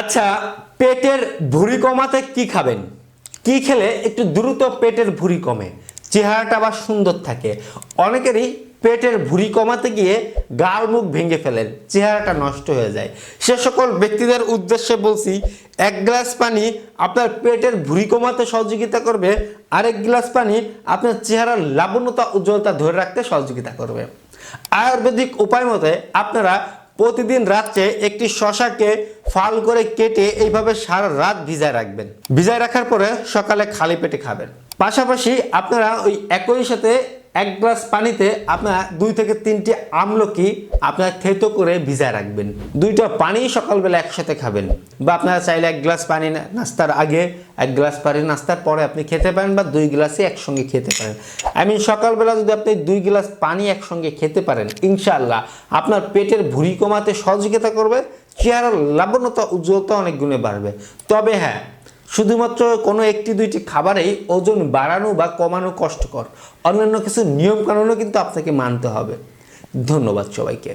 আচ্ছা পেটের ভুঁড়ি কমাতে কি খাবেন? কি খেলে একটু দ্রুত পেটের ভুঁড়ি কমে? চেহারাটা আবার সুন্দর থাকে। অনেকেরই পেটের ভুঁড়ি কমাতে গিয়ে গাল মুখ ভেঙে ফেলেন, চেহারাটা নষ্ট হয়ে যায়। সে সকল ব্যক্তিদের উদ্দেশ্যে বলছি, এক গ্লাস পানি আপনার পেটের ভুঁড়ি কমাতে সহযোগিতা করবে, আরেক গ্লাস পানি আপনার চেহারার লাবণ্যতা, উজ্জ্বলতা ধরে রাখতে সহযোগিতা করবে। আয়ুর্বেদিক উপায় মতে আপনারা প্রতিদিন রাত্রে একটি শশাকে ফাল করে কেটে এইভাবে সারা রাত ভিজায় রাখবেন। ভিজায় রাখার পরে সকালে খালি পেটে খাবেন। পাশাপাশি আপনারা ওই একই সাথে এক গ্লাস পানিতে আপনারা দুই থেকে তিনটি আমলকি আপনারা থেতো করে ভিজায় রাখবেন। দুইটা পানি সকালবেলা একসাথে খাবেন বা আপনারা চাইলে এক গ্লাস পানি নাস্তার আগে এক গ্লাস পানি নাস্তার পরে আপনি খেতে পারেন বা দুই গ্লাসই একসঙ্গে খেতে পারেন। আই মিন সকালবেলা যদি আপনি দুই গ্লাস পানি একসঙ্গে খেতে পারেন, ইনশাআল্লাহ আপনার পেটের ভুঁড়ি কমাতে সহযোগিতা করবে চেহারার লাবণ্যতা, উজ্জ্বলতা অনেক গুণে বাড়বে। তবে হ্যাঁ শুধুমাত্র কোনো একটি দুইটি খাবারেই ওজন বাড়ানো বা কমানো কষ্টকর। অন্যান্য কিছু নিয়মকানুনও কিন্তু আপনাকে মানতে হবে। ধন্যবাদ সবাইকে।